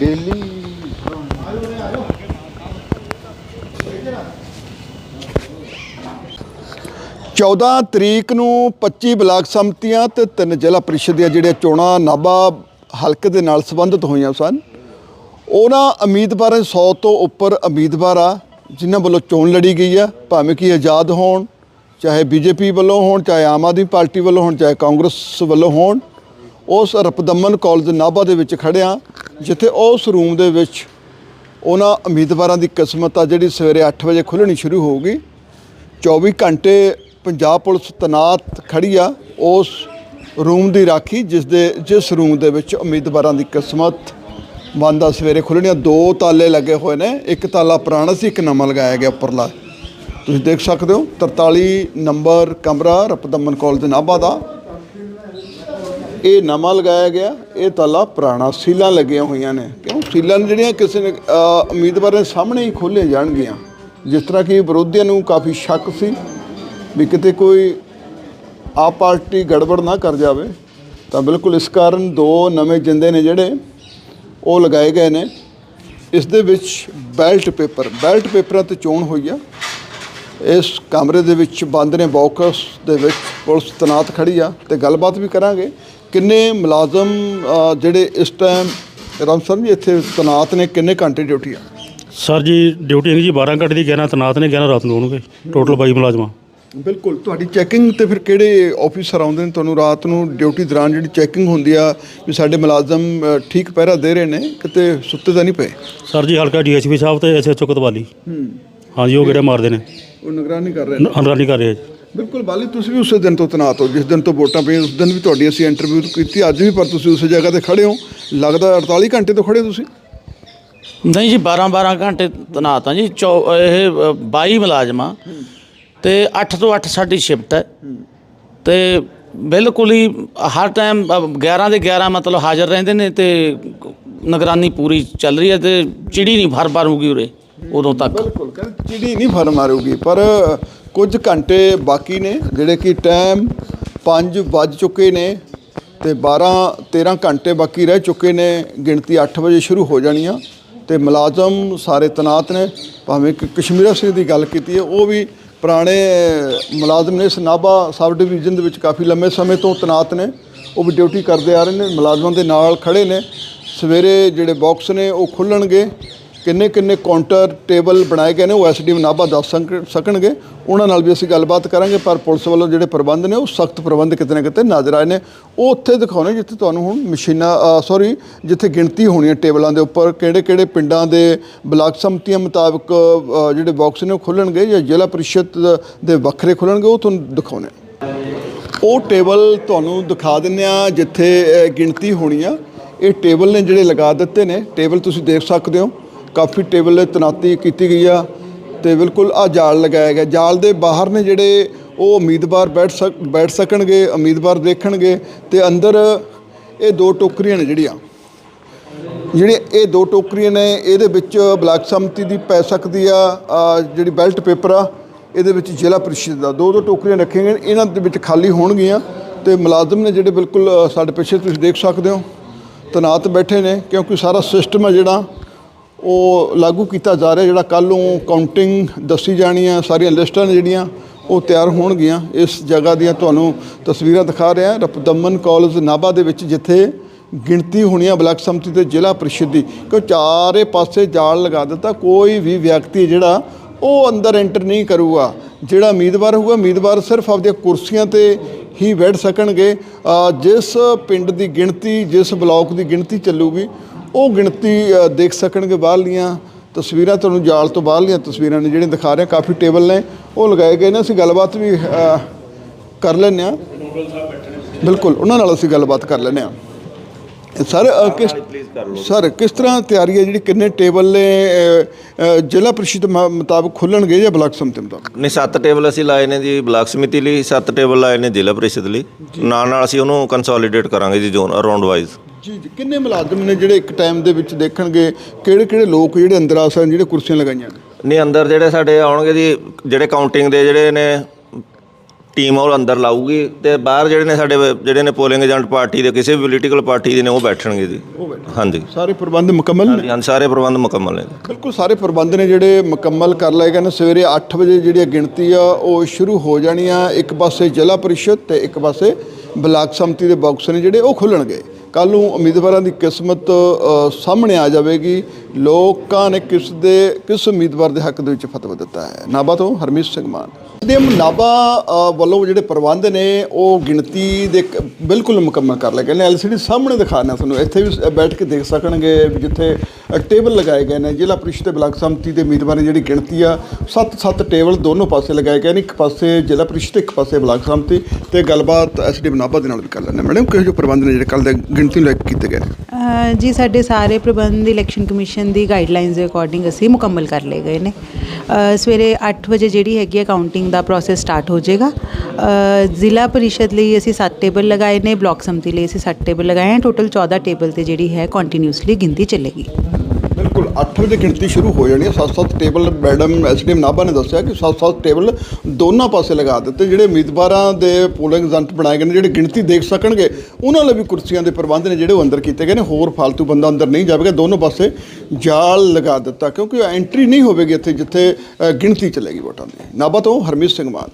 Daily. 14 ਤਰੀਕ ਨੂੰ 25 block ਸੰਮਤੀਆਂ ਤੇ ਤਿੰਨ ਜ਼ਿਲ੍ਹਾ ਪ੍ਰੀਸ਼ਦ ਦੀਆਂ ਜਿਹੜੀਆਂ ਚੋਣਾਂ ਨਾਭਾ ਹਲਕੇ ਦੇ ਨਾਲ ਸੰਬੰਧਿਤ ਹੋਈਆਂ ਸਨ, ਉਹਨਾਂ ਉਮੀਦਵਾਰਾਂ 100 ਤੋਂ ਉੱਪਰ ਉਮੀਦਵਾਰ ਆ, ਜਿਨ੍ਹਾਂ ਵੱਲੋਂ ਚੋਣ ਲੜੀ ਗਈ ਆ, ਭਾਵੇਂ ਕਿ ਆਜ਼ਾਦ ਹੋਣ, ਚਾਹੇ ਬੀਜੇਪੀ ਵੱਲੋਂ ਹੋਣ, ਚਾਹੇ ਆਮ ਆਦਮੀ ਪਾਰਟੀ ਵੱਲੋਂ ਹੋਣ, ਚਾਹੇ ਕਾਂਗਰਸ ਵੱਲੋਂ ਹੋਣ, ਉਸ ਰਪਦਮਨ ਕਾਲਜ ਨਾਭਾ ਦੇ ਵਿੱਚ ਖੜਿਆ ਜਿੱਥੇ ਉਸ ਰੂਮ ਦੇ ਵਿੱਚ ਉਹਨਾਂ ਉਮੀਦਵਾਰਾਂ ਦੀ ਕਿਸਮਤ ਆ ਜਿਹੜੀ ਸਵੇਰੇ 8 ਵਜੇ ਖੁੱਲਣੀ ਸ਼ੁਰੂ ਹੋਊਗੀ। 24 ਘੰਟੇ ਪੰਜਾਬ ਪੁਲਿਸ ਤਨਾਤ ਖੜੀ ਆ ਉਸ ਰੂਮ ਦੀ ਰਾਖੀ, ਜਿਸ ਦੇ, ਜਿਸ ਰੂਮ ਦੇ ਵਿੱਚ ਉਮੀਦਵਾਰਾਂ ਦੀ ਕਿਸਮਤ ਬੰਦਾ ਸਵੇਰੇ ਖੁੱਲਣੀਆਂ ਦੋ ਤਾਲੇ ਲੱਗੇ ਹੋਏ ਨੇ, ਇੱਕ ਤਾਲਾ ਪੁਰਾਣਾ ਸੀ, ਇੱਕ ਨਵਾਂ ਲਗਾਇਆ ਗਿਆ ਉੱਪਰਲਾ। ਤੁਸੀਂ ਦੇਖ ਸਕਦੇ ਹੋ 43 ਨੰਬਰ ਕਮਰਾ ਰਪਦਮਨ ਕਾਲਜ ਨਾਭਾ ਦਾ। ਇਹ ਨਵਾਂ ਲਗਾਇਆ ਗਿਆ ਇਹ ਤਾਲਾ ਪੁਰਾਣਾ ਸੀਲਾਂ ਲੱਗੀਆਂ ਹੋਈਆਂ ਨੇ। ਕਿਉਂ? ਸੀਲਾਂ ਨੇ ਜਿਹੜੀਆਂ ਕਿਸੇ ਨੇ ਅ, ਉਮੀਦਵਾਰਾਂ ਦੇ ਸਾਹਮਣੇ ਹੀ ਖੋਲੇ ਜਾਣਗੀਆਂ। ਜਿਸ ਤਰ੍ਹਾਂ ਕਿ ਵਿਰੋਧੀਆਂ ਨੂੰ ਕਾਫੀ ਸ਼ੱਕ ਸੀ ਵੀ ਕਿਤੇ ਕੋਈ ਆਪ ਪਾਰਟੀ ਗੜਬੜ ਨਾ ਕਰ ਜਾਵੇ। ਤਾਂ ਬਿਲਕੁਲ ਇਸ ਕਾਰਨ ਦੋ ਨਵੇਂ ਜਿੰਦੇ ਨੇ ਜਿਹੜੇ ਉਹ ਲਗਾਏ ਗਏ ਨੇ। ਇਸ ਦੇ ਵਿੱਚ ਬੈਲਟ ਪੇਪਰ ਬੈਲਟ ਪੇਪਰਾਂ ਤੇ ਚੋਣ ਹੋਈ ਆ। ਇਸ ਕਮਰੇ ਦੇ ਵਿੱਚ ਬੰਦ ਨੇ ਬਾਕਸ ਦੇ ਵਿੱਚ ਪੁਲਿਸ ਤਨਾਤ ਖੜੀ ਆ ਤੇ ਗੱਲਬਾਤ ਵੀ ਕਰਾਂਗੇ। ਕਿੰਨੇ ਮੁਲਾਜ਼ਮ ਜਿਹੜੇ ਇਸ ਟਾਈਮ ਰਮਸਰ ਜੀ ਇੱਥੇ ਤਨਾਤ ਨੇ ਕਿੰਨੇ ਘੰਟੇ ਡਿਊਟੀ ਆ? ਸਰ ਜੀ ਡਿਊਟੀ ਹੈਗੀ ਜੀ 12 ਘੰਟੇ ਦੀ 11 ਤਨਾਤ ਨੇ 11 ਰਾਤ ਨੂੰ ਹੋਣਗੇ ਟੋਟਲ 22 ਮੁਲਾਜ਼ਮਾਂ। ਬਿਲਕੁਲ ਤੁਹਾਡੀ ਚੈਕਿੰਗ ਤੇ ਫਿਰ ਕਿਹੜੇ ਆਫੀਸਰ ਆਉਂਦੇ ਨੇ ਤੁਹਾਨੂੰ ਰਾਤ ਨੂੰ ਡਿਊਟੀ ਦੌਰਾਨ ਜਿਹੜੀ ਚੈਕਿੰਗ ਹੁੰਦੀ ਆ ਵੀ ਸਾਡੇ ਮੁਲਾਜ਼ਮ ਠੀਕ ਪਹਿਰਾ ਦੇ ਰਹੇ ਨੇ ਕਿਤੇ ਸੁੱਤੇ ਤਾਂ ਨਹੀਂ ਪਏ? ਸਰ ਜੀ ਹਲਕਾ ਡੀਐਸਪੀ ਸਾਹਿਬ ਤੇ ਐਸਐਚਓ ਕਤਵਾਲੀ ਹੂੰ। ਹਾਂਜੀ ਉਹ ਕਿਹੜੇ ਮਾਰਦੇ ਨੇ। ਉਹ ਨਿਗਰਾਨੀ ਕਰ ਰਹੇ ਨੇ? ਅਨਰਾਨੀ ਕਰ ਰਹੇ ਆ ਜੀ। ਬਿਲਕੁਲ ਬਾਲੀ ਤੁਸੀਂ ਵੀ ਉਸੇ ਦਿਨ ਤੋਂ ਤਨਾਤ ਹੋ ਜਿਸ ਦਿਨ ਤੋਂ ਵੋਟਾਂ ਪਈਆਂ ਉਸ ਦਿਨ ਵੀ ਤੁਹਾਡੀ ਅਸੀਂ ਇੰਟਰਵਿਊ ਕੀਤੀ ਅੱਜ ਵੀ ਪਰ ਤੁਸੀਂ ਉਸੇ ਜਗ੍ਹਾ ਤੇ ਖੜੇ ਹੋ। ਲੱਗਦਾ 48 ਘੰਟੇ ਤੋਂ ਖੜੇ ਹੋ ਤੁਸੀਂ? ਨਹੀਂ ਜੀ 12 12 ਘੰਟੇ ਤਨਾਤ ਆ ਜੀ ਚੌ- ਇਹ ਅ, 22 ਮੁਲਾਜ਼ਮਾਂ ਤੇ 8 ਤੋਂ 8 ਸਾਡੀ ਸ਼ਿਫਟ ਹੈ। ਤੇ ਬਿਲਕੁਲ ਹੀ ਹਰ ਟਾਈਮ 11 ਦੇ 11 ਮਤਲਬ ਹਾਜ਼ਰ ਰਹਿੰਦੇ ਨੇ ਤੇ ਨਿਗਰਾਨੀ ਪੂਰੀ ਚੱਲ ਰਹੀ ਹੈ ਤੇ ਚਿੜੀ ਨਹੀਂ ਫਰ ਫਰੂਗੀ ਉਰੇ ਉਦੋਂ ਤੱਕ। ਬਿਲਕੁਲ ਕਹਿੰਦੇ ਚਿੜੀ ਨਹੀਂ ਫਰ ਮਾਰੂਗੀ ਪਰ ਕੁਝ ਘੰਟੇ ਬਾਕੀ ਨੇ, ਜਿਹੜੇ ਕਿ ਟਾਈਮ 5 ਵੱਜ ਚੁੱਕੇ ਨੇ ਤੇ 12 13 ਘੰਟੇ ਬਾਕੀ ਰਹਿ ਚੁੱਕੇ ਨੇ, ਗਿਣਤੀ 8 ਵਜੇ ਸ਼ੁਰੂ ਹੋ ਜਾਣੀ ਆ ਤੇ ਮੁਲਾਜ਼ਮ ਸਾਰੇ ਤਨਾਤ ਨੇ, ਭਾਵੇਂ ਕਿ ਕਸ਼ਮੀਰਾ ਸਿੰਘ ਦੀ ਗੱਲ ਕੀਤੀ ਹੈ, ਉਹ ਵੀ ਪੁਰਾਣੇ ਮੁਲਾਜ਼ਮ ਨੇ, ਇਸ ਨਾਭਾ ਸਬ ਡਿਵੀਜ਼ਨ ਦੇ ਵਿੱਚ ਕਾਫੀ ਲੰਮੇ ਸਮੇਂ ਤੋਂ ਤਨਾਤ ਨੇ, ਉਹ ਵੀ ਡਿਊਟੀ ਕਰਦੇ ਆ ਰਹੇ ਨੇ, ਮੁਲਾਜ਼ਮਾਂ ਦੇ ਨਾਲ ਖੜੇ ਨੇ, ਸਵੇਰੇ ਜਿਹੜੇ ਬਾਕਸ ਨੇ, ਉਹ ਖੁੱਲਣਗੇ ਕਿੰਨੇ ਕਿੰਨੇ ਕਾਊਂਟਰ ਟੇਬਲ ਬਣਾਏ ਗਏ ਨੇ, ਉਹ ਐਸਡੀਐਮ ਨਾਭਾ ਦੱਸ ਸਕਣਗੇ। ਉਹਨਾਂ ਨਾਲ ਵੀ ਅਸੀਂ ਗੱਲਬਾਤ ਕਰਾਂਗੇ, ਪਰ ਪੁਲਿਸ ਵੱਲੋਂ ਜਿਹੜੇ ਪ੍ਰਬੰਧ ਨੇ, ਉਹ ਸਖਤ ਪ੍ਰਬੰਧ ਕਿਤੇ ਨਾ ਕਿਤੇ ਨਜ਼ਰ ਆਏ ਨੇ। ਉਹ ਉੱਥੇ ਦਿਖਾਉਣੇ, ਜਿੱਥੇ ਤੁਹਾਨੂੰ ਹੁਣ ਮਸ਼ੀਨਾਂ ਸੌਰੀ ਜਿੱਥੇ ਗਿਣਤੀ ਹੋਣੀ ਹੈ ਟੇਬਲਾਂ ਦੇ ਉੱਪਰ ਕਿਹੜੇ ਕਿਹੜੇ ਪਿੰਡਾਂ ਦੇ ਬਲਾਕ ਸੰਮਤੀਆਂ ਮੁਤਾਬਕ ਜਿਹੜੇ ਬਾਕਸ ਨੇ, ਉਹ ਖੁੱਲਣਗੇ ਜਾਂ ਜ਼ਿਲ੍ਹਾ ਪ੍ਰੀਸ਼ਦ ਦੇ ਵੱਖਰੇ ਖੁੱਲਣਗੇ, ਉਹ ਤੁਹਾਨੂੰ ਦਿਖਾਉਣੇ। ਉਹ ਟੇਬਲ ਤੁਹਾਨੂੰ ਦਿਖਾ ਦਿੰਨੇ ਆ ਜਿੱਥੇ ਗਿਣਤੀ ਹੋਣੀ ਆ। ਇਹ ਟੇਬਲ ਨੇ ਜਿਹੜੇ ਲਗਾ ਦਿੱਤੇ ਨੇ ਟੇਬਲ ਤੁਸੀਂ ਦੇਖ ਸਕਦੇ ਹੋ। ਕਾਫੀ ਟੇਬਲ ਤਨਾਤੀ ਕੀਤੀ ਗਈ ਆ ਤੇ ਬਿਲਕੁਲ ਆ ਜਾਲ ਲਗਾਇਆ ਗਿਆ। ਜਾਲ ਦੇ ਬਾਹਰ ਨੇ ਜਿਹੜੇ ਉਹ ਉਮੀਦਵਾਰ ਬੈਠ ਸਕ, ਬੈਠ ਸਕਣਗੇ, ਉਮੀਦਵਾਰ ਦੇਖਣਗੇ ਤੇ ਅੰਦਰ ਇਹ ਦੋ ਟੋਕਰੀਆਂ ਨੇ ਜਿਹੜੀਆਂ। ਜਿਹੜੇ ਇਹ ਦੋ ਟੋਕਰੀਆਂ ਨੇ, ਇਹਦੇ ਵਿੱਚ ਬਲਾਕ ਸੰਮਤੀ ਦੀ ਪੈ ਸਕਦੀ ਆ ਜਿਹੜੀ ਬੈਲਟ ਪੇਪਰ ਆ, ਇਹਦੇ ਵਿੱਚ ਜ਼ਿਲ੍ਹਾ ਪ੍ਰੀਸ਼ਦ ਦਾ ਦੋ ਦੋ ਟੋਕਰੀਆਂ ਰੱਖੀਆਂ ਗਈਆਂ, ਇਹਨਾਂ ਦੇ ਵਿੱਚ ਖਾਲੀ ਹੋਣਗੀਆਂ ਤੇ ਮੁਲਾਜ਼ਮ ਨੇ ਜਿਹੜੇ ਬਿਲਕੁਲ ਸਾਡੇ ਪਿੱਛੇ ਤੁਸੀਂ ਦੇਖ ਸਕਦੇ ਹੋ, ਤਨਾਤ ਬੈਠੇ ਨੇ ਕਿਉਂਕਿ ਸਾਰਾ ਸਿਸਟਮ ਹੈ ਜਿਹੜਾ ਉਹ ਲਾਗੂ ਕੀਤਾ ਜਾ ਰਿਹਾ ਜਿਹੜਾ ਕੱਲ੍ਹ ਨੂੰ ਕਾਊਂਟਿੰਗ ਦੱਸੀ ਜਾਣੀ ਆ ਸਾਰੀਆਂ ਲਿਸਟਾਂ ਨੇ ਜਿਹੜੀਆਂ ਉਹ ਤਿਆਰ ਹੋਣਗੀਆਂ। ਇਸ ਜਗ੍ਹਾ ਦੀਆਂ ਤੁਹਾਨੂੰ ਤਸਵੀਰਾਂ ਦਿਖਾ ਰਿਹਾ ਰਪਦਮਨ ਕਾਲਜ ਨਾਭਾ ਦੇ ਵਿੱਚ ਜਿੱਥੇ ਗਿਣਤੀ ਹੋਣੀ ਆ ਬਲਾਕ ਸੰਮਤੀ ਤੇ ਜ਼ਿਲ੍ਹਾ ਪ੍ਰੀਸ਼ਦ ਦੀ। ਕਿਉਂ ਚਾਰੇ ਪਾਸੇ ਜਾਲ ਲਗਾ ਦਿੱਤਾ। ਕੋਈ ਵੀ ਵਿਅਕਤੀ ਜਿਹੜਾ ਉਹ ਅੰਦਰ ਐਂਟਰ ਨਹੀਂ ਕਰੂਗਾ। ਜਿਹੜਾ ਉਮੀਦਵਾਰ ਹੋਊਗਾ, ਉਮੀਦਵਾਰ ਸਿਰਫ ਆਪਦੀਆਂ ਕੁਰਸੀਆਂ ਤੇ ਹੀ ਬੈਠ ਸਕਣਗੇ। ਜਿਸ ਪਿੰਡ ਦੀ ਗਿਣਤੀ, ਜਿਸ ਬਲਾਕ ਦੀ ਗਿਣਤੀ ਚੱਲੂਗੀ ਉਹ ਗਿਣਤੀ ਦੇਖ ਸਕਣਗੇ ਬਾਹਰਲੀਆਂ ਤਸਵੀਰਾਂ ਤੁਹਾਨੂੰ ਜਾਲ ਤੋਂ ਬਾਹਰਲੀਆਂ ਤਸਵੀਰਾਂ ਨੇ ਜਿਹੜੀਆਂ ਦਿਖਾ ਰਹੇ ਕਾਫੀ ਟੇਬਲ ਨੇ। ਉਹ ਲਗਾਏ ਗਏ ਨੇ, ਅਸੀਂ ਗੱਲਬਾਤ ਵੀ ਕਰ ਲੈਂਦੇ ਹਾਂ। ਬਿਲਕੁਲ, ਉਹਨਾਂ ਨਾਲ ਅਸੀਂ ਗੱਲਬਾਤ ਕਰ ਲੈਂਦੇ ਹਾਂ। ਸਰ ਕਿਸ ਸਰ ਕਿਸ ਤਰ੍ਹਾਂ ਤਿਆਰੀ ਹੈ? ਜਿਹੜੀ ਕਿੰਨੇ ਟੇਬਲ ਨੇ ਜ਼ਿਲ੍ਹਾ ਪ੍ਰੀਸ਼ਦ ਮ- ਮੁਤਾਬਕ ਖੁੱਲਣਗੇ ਜਾਂ ਬਲਾਕ ਸੰਮਤੀ ਮੁਤਾਬਕ? ਨਹੀਂ ਸੱਤ ਟੇਬਲ ਅਸੀਂ ਲਾਏ ਨੇ ਜੀ ਬਲਾਕ ਸਮਿਤੀ ਲਈ ਸੱਤ ਟੇਬਲ ਲਾਏ ਨੇ ਜ਼ਿਲ੍ਹਾ ਪ੍ਰੀਸ਼ਦ ਲਈ। ਨਾਲ ਨਾਲ ਅਸੀਂ ਉਹਨੂੰ ਕੰਸੋਲੀਡੇਟ ਕਰਾਂਗੇ ਜੀ ਜ਼ੋਨ ਅਰਾਊਂਡ ਵਾਈਜ਼ ਜੀ ਜੀ ਕਿੰਨੇ ਮੁਲਾਜ਼ਮ ਨੇ ਜਿਹੜੇ ਇੱਕ ਟਾਈਮ ਦੇ ਵਿੱਚ ਦੇਖਣਗੇ ਕਿਹੜੇ ਕਿਹੜੇ ਲੋਕ ਜਿਹੜੇ ਅੰਦਰ ਆ ਸਕਣ ਜਿਹੜੇ ਕੁਰਸੀਆਂ ਲਗਾਈਆਂ ਨੇ? ਨਹੀਂ ਅੰਦਰ ਜਿਹੜੇ ਸਾਡੇ ਆਉਣਗੇ ਜੀ ਜਿਹੜੇ ਕਾਊਂਟਿੰਗ ਦੇ ਜਿਹੜੇ ਨੇ ਟੀਮ ਉਹ ਅੰਦਰ ਲਾਊਗੀ ਤੇ ਬਾਹਰ ਜਿਹੜੇ ਨੇ ਸਾਡੇ ਜਿਹੜੇ ਨੇ ਪੋਲਿੰਗ ਏਜੰਟ ਪਾਰਟੀ ਦੇ ਕਿਸੇ ਵੀ ਪੋਲੀਟੀਕਲ ਪਾਰਟੀ ਦੇ ਨੇ ਉਹ ਬੈਠਣਗੇ ਜੀ। ਹਾਂਜੀ। ਸਾਰੇ ਪ੍ਰਬੰਧ ਮੁਕੰਮਲ ਨੇ? ਹਾਂਜੀ ਹਾਂਜੀ, ਸਾਰੇ ਪ੍ਰਬੰਧ ਮੁਕੰਮਲ ਨੇ ਬਿਲਕੁਲ ਸਾਰੇ ਪ੍ਰਬੰਧ ਨੇ ਜਿਹੜੇ ਮੁਕੰਮਲ ਕਰ ਲਏ ਗਏ ਨੇ। ਸਵੇਰੇ 8 ਵਜੇ ਜਿਹੜੀ ਇਹ ਗਿਣਤੀ ਆ ਉਹ ਸ਼ੁਰੂ ਹੋ ਜਾਣੀ ਆ। ਇੱਕ ਪਾਸੇ ਜ਼ਿਲ੍ਹਾ ਪਰਿਸ਼ਦ ਤੇ ਇੱਕ ਪਾਸੇ ਬਲਾਕ ਸੰਮਤੀ ਦੇ ਬਾਕਸ ਨੇ ਜਿਹੜੇ ਉਹ ਖੁੱਲਣਗੇ। ਕੱਲ ਨੂੰ ਉਮੀਦਵਾਰਾਂ ਦੀ ਕਿਸਮਤ ਸਾਹਮਣੇ ਆ ਜਾਵੇਗੀ। ਲੋਕਾਂ ਨੇ ਕਿਸ ਦੇ, ਕਿਸ ਉਮੀਦਵਾਰ ਦੇ ਹੱਕ ਦੇ ਵਿੱਚ ਫਤਵਾ ਦਿੱਤਾ ਹੈ? ਨਾਭਾ ਤੋਂ ਹਰਮੀਤ ਸਿੰਘ ਮਾਨ। ਦੇ ਨਾਭਾ ਵੱਲੋਂ ਜਿਹੜੇ ਪ੍ਰਬੰਧ ਨੇ, ਉਹ ਗਿਣਤੀ ਦੇ ਕ- ਬਿਲਕੁਲ ਮੁਕੰਮਲ ਕਰ ਲਏ ਗਏ ਨੇ। ਐਲਸੀਡੀ ਸਾਹਮਣੇ ਦਿਖਾਣਾ ਤੁਹਾਨੂੰ। ਇੱਥੇ ਵੀ ਬੈਠ ਕੇ ਦੇਖ ਸਕਣਗੇ ਜਿੱਥੇ ਟੇਬਲ ਲਗਾਏ ਗਏ ਨੇ। ਜ਼ਿਲ੍ਹਾ ਪ੍ਰੀਸ਼ਦ ਤੇ ਬਲਾਕ ਸੰਮਤੀ ਦੇ ਉਮੀਦਵਾਰਾਂ ਦੀ ਜਿਹੜੀ ਗਿਣਤੀ ਆ ਸੱਤ ਸੱਤ ਟੇਬਲ ਦੋਨੋਂ ਪਾਸੇ ਲਗਾਏ ਗਏ ਨੇ। ਇੱਕ ਪਾਸੇ ਜ਼ਿਲ੍ਹਾ ਪ੍ਰੀਸ਼ਦ ਤੇ ਇੱਕ ਪਾਸੇ ਬਲਾਕ ਸੰਮਤੀ। ਤੇ ਗੱਲਬਾਤ ਐਸਡੀ ਨਾਭਾ ਦੇ ਨਾਲ ਵੀ ਕਰ ਲੈਂਦੇ ਹਾਂ। ਮੈਡਮ, ਕਿਹੋ ਜਿਹੇ ਪ੍ਰਬੰਧ ਨੇ ਜਿਹੜੇ ਕੱਲ ਦੇ ਗਿਣਤੀ ਨੂੰ ਲੈ ਕੇ ਕੀਤੇ ਗਏ ਨੇ? ਅਹ ਜੀ, ਸਾਡੇ ਸਾਰੇ ਪ੍ਰਬੰਧ ਇਲੈਕਸ਼ਨ ਕਮਿਸ਼ਨ ਦੀ ਗਾਈਡਲਾਈਨਸ ਦੇ ਅਕੋਰਡਿੰਗ ਅਸੀਂ ਮੁਕੰਮਲ ਕਰ ਲਏ ਗਏ ਨੇ। ਅਹ ਸਵੇਰੇ 8 ਵਜੇ ਜਿਹੜੀ ਹੈਗੀ ਹੈ ਕਾਊਂਟਿੰਗ ਦਾ ਪ੍ਰੋਸੈਸ ਸਟਾਰਟ ਹੋ ਜਾਏਗਾ। ਅਹ ਜ਼ਿਲ੍ਹਾ ਪਰਿਸ਼ਦ ਲਈ ਅਸੀਂ 7 ਟੇਬਲ ਲਗਾਏ ਨੇ ਬਲਾਕ ਸਮਿਤੀ ਲਈ ਅਸੀਂ 7 ਟੇਬਲ ਲਗਾਏ ਹਨ ਟੋਟਲ 14 ਟੇਬਲ ਤੇ ਜਿਹੜੀ ਹੈ ਕੰਟੀਨਿਊਸਲੀ ਗਿਣਤੀ ਚੱਲੇਗੀ। ਬਿਲਕੁਲ 8 ਵਜੇ ਗਿਣਤੀ ਸ਼ੁਰੂ ਹੋ ਜਾਣੀ ਹੈ। ਸੱਤ ਸੱਤ ਟੇਬਲ ਮੈਡਮ, ਐਸਡੀਐਮ ਨਾਭਾ ਨੇ ਦੱਸਿਆ ਕਿ ਸੱਤ ਸੱਤ ਟੇਬਲ ਦੋਨਾਂ ਪਾਸੇ ਲਗਾ ਦਿੱਤੇ, ਜਿਹੜੇ ਉਮੀਦਵਾਰਾਂ ਦੇ ਪੋਲਿੰਗ ਏਜੰਟ ਬਣਾਏ ਗਏ ਨੇ, ਜਿਹੜੇ ਗਿਣਤੀ ਦੇਖ ਸਕਣਗੇ, ਉਹਨਾਂ ਲਈ ਵੀ ਕੁਰਸੀਆਂ ਦੇ ਪ੍ਰਬੰਧ ਨੇ ਜਿਹੜੇ ਉਹ ਅੰਦਰ ਕੀਤੇ ਗਏ ਨੇ। ਹੋਰ ਫालतू ਬੰਦਾ ਅੰਦਰ ਨਹੀਂ ਜਾਵੇਗਾ, ਦੋਨੋਂ ਪਾਸੇ ਜਾਲ ਲਗਾ ਦਿੱਤਾ, ਕਿਉਂਕਿ ਐਂਟਰੀ ਨਹੀਂ ਹੋਵੇਗੀ ਇੱਥੇ ਜਿੱਥੇ ਗਿਣਤੀ ਚੱਲੇਗੀ ਵੋਟਾਂ ਦੀ। ਨਾਭਾ ਤੋਂ ਹਰਮੀਤ ਸਿੰਘ ਮਾਨ।